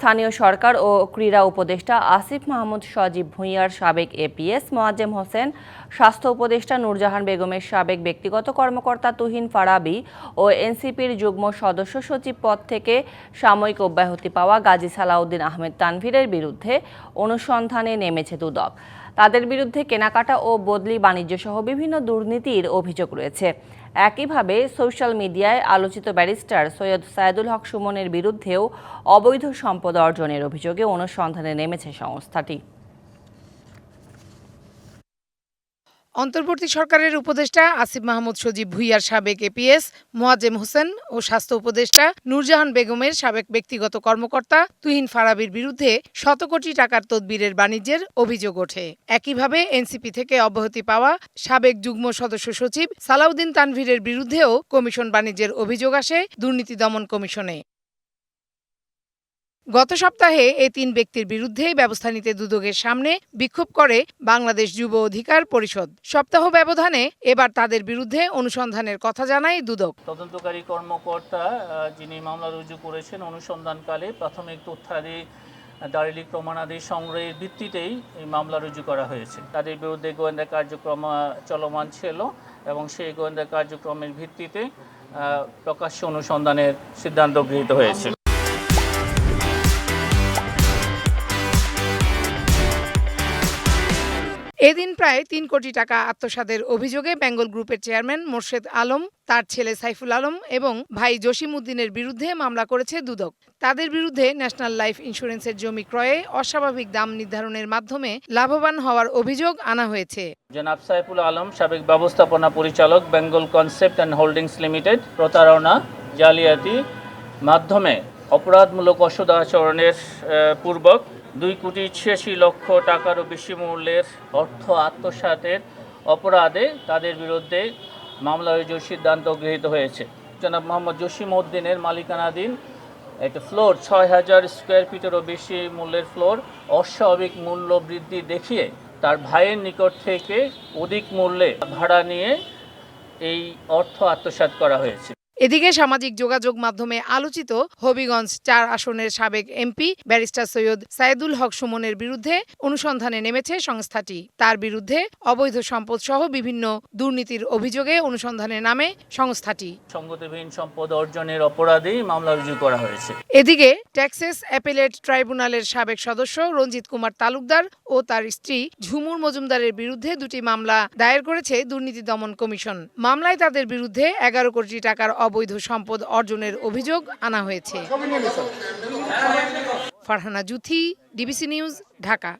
স্থানীয় সরকার ও ক্রীড়া উপদেষ্টা আসিফ মাহমুদ সজীব ভুঁইয়ার সাবেক এপিএস মোয়াজ্জেম হোসেন, স্বাস্থ্য উপদেষ্টা নূরজাহান বেগমের সাবেক ব্যক্তিগত কর্মকর্তা তুহিন ফারাবি ও এনসিপির যুগ্ম সদস্য সচিব পদ থেকে সাময়িক অব্যাহতি পাওয়া গাজী সালাউদ্দিন আহমেদ তানভীরের বিরুদ্ধে অনুসন্ধানে নেমেছে দুদক। তাদের বিরুদ্ধে কেনাকাটা ও বদলি বাণিজ্য সহ বিভিন্ন দুর্নীতির অভিযোগ রয়েছে। একইভাবে সোশ্যাল মিডিয়ায় আলোচিত ব্যারিস্টার সৈয়দ সায়দুল হক সুমনের বিরুদ্ধেও অবৈধ সম্পদ অর্জনের অভিযোগে অনুসন্ধানে নেমেছে সংস্থাটি। অন্তর্বর্তী সরকারের উপদেষ্টা আসিফ মাহমুদ সজীব ভুইয়ার সাবেক এপিএস মোয়াজেম হোসেন ও স্বাস্থ্য উপদেষ্টা নূরজাহান বেগমের সাবেক ব্যক্তিগত কর্মকর্তা তুহিন ফারাবির বিরুদ্ধে শত কোটি টাকার তদবিরের বাণিজ্যের অভিযোগ ওঠে। একইভাবে এনসিপি থেকে অব্যাহতি পাওয়া সাবেক যুগ্ম সদস্য সচিব সালাউদ্দিন তানভীরের বিরুদ্ধেও কমিশন বাণিজ্যের অভিযোগ আসে দুর্নীতি দমন কমিশনে। গত সপ্তাহে এই তিন ব্যক্তির বিরুদ্ধে ব্যবস্থা নিতে দুদকের সামনে বিক্ষোভ করে বাংলাদেশ যুব অধিকার পরিষদ। সপ্তাহ ব্যবধানে এবার তাদের বিরুদ্ধে অনুসন্ধানের কথা জানায় দুদক। তদন্তকারী কর্মকর্তা যিনি মামলা রুজু করেছেন অনুসন্ধানকালে প্রাথমিক তথ্যাদি দারিলিক প্রমাণাদি সংগ্রহের ভিত্তিতেই এই মামলা রুজু করা হয়েছে। তাদের বিরুদ্ধে গোয়েন্দা কার্যক্রম চলমান ছিল এবং সেই গোয়েন্দা কার্যক্রমের ভিত্তিতে প্রকাশ্য অনুসন্ধানের সিদ্ধান্ত গৃহীত হয়েছে। এদিন প্রায় তিন কোটি টাকা আত্মসাদের অভিযোগে বেঙ্গল গ্রুপের চেয়ারম্যান মোর্শেদ আলম, তার ছেলে সাইফুল আলম এবং ভাই জসিম উদ্দিনের বিরুদ্ধে মামলা করেছে দুদক। তাদের বিরুদ্ধে ন্যাশনাল লাইফ ইন্স্যুরেন্সের জমি ক্রয়ে অস্বাভাবিক দাম নির্ধারণের মাধ্যমে লাভবান হওয়ার অভিযোগ আনা হয়েছে। জনাব সাইফুল আলম, সাবেক ব্যবস্থাপনা পরিচালক Bengal concept and holdings limited, প্রতারণা জালিয়াতি মাধ্যমে অপরাধমূলক অসদাচরণের পূর্বক দুই কোটি ছিয়াশি লক্ষ টাকারও বেশি মূল্যের অর্থ আত্মসাতের অপরাধে তাদের বিরুদ্ধে মামলা রুজুর সিদ্ধান্ত গৃহীত হয়েছে। জনাব মোহাম্মদ জসিম উদ্দিনের মালিকানাধীন একটা ফ্লোর, ছয় হাজার স্কোয়ার ফিটেরও বেশি মূল্যের ফ্লোর, অস্বাভাবিক মূল্য বৃদ্ধি দেখিয়ে তার ভাইয়ের নিকট থেকে অধিক মূল্যে ভাড়া নিয়ে এই অর্থ আত্মসাৎ করা হয়েছে। এদিকে সামাজিক যোগাযোগ মাধ্যমে আলোচিত হবিগঞ্জ চার আসনের সাবেক এমপি ব্যারিস্টার সৈয়দ সাইদুল হক সুমনের বিরুদ্ধে অনুসন্ধানে নেমেছে সংস্থাটি। তার বিরুদ্ধে অবৈধ সম্পদ সহ বিভিন্ন দুর্নীতির অভিযোগে অনুসন্ধানে নামে সংস্থাটি। সম্পদ অর্জনের অপরাধে মামলা রুজু করা হয়েছে। এদিকে ট্যাক্সেস অ্যাপেলেট ট্রাইব্যুনালের সাবেক সদস্য রঞ্জিত কুমার তালুকদার ও তার স্ত্রী ঝুমুর মজুমদারের বিরুদ্ধে দুটি মামলা দায়ের করেছে দুর্নীতি দমন কমিশন। মামলায় তাদের বিরুদ্ধে এগারো কোটি টাকার অবৈধ সম্পদ অর্জনের অভিযোগ আনা হয়েছে। Farhana Juthi DBC news Dhaka.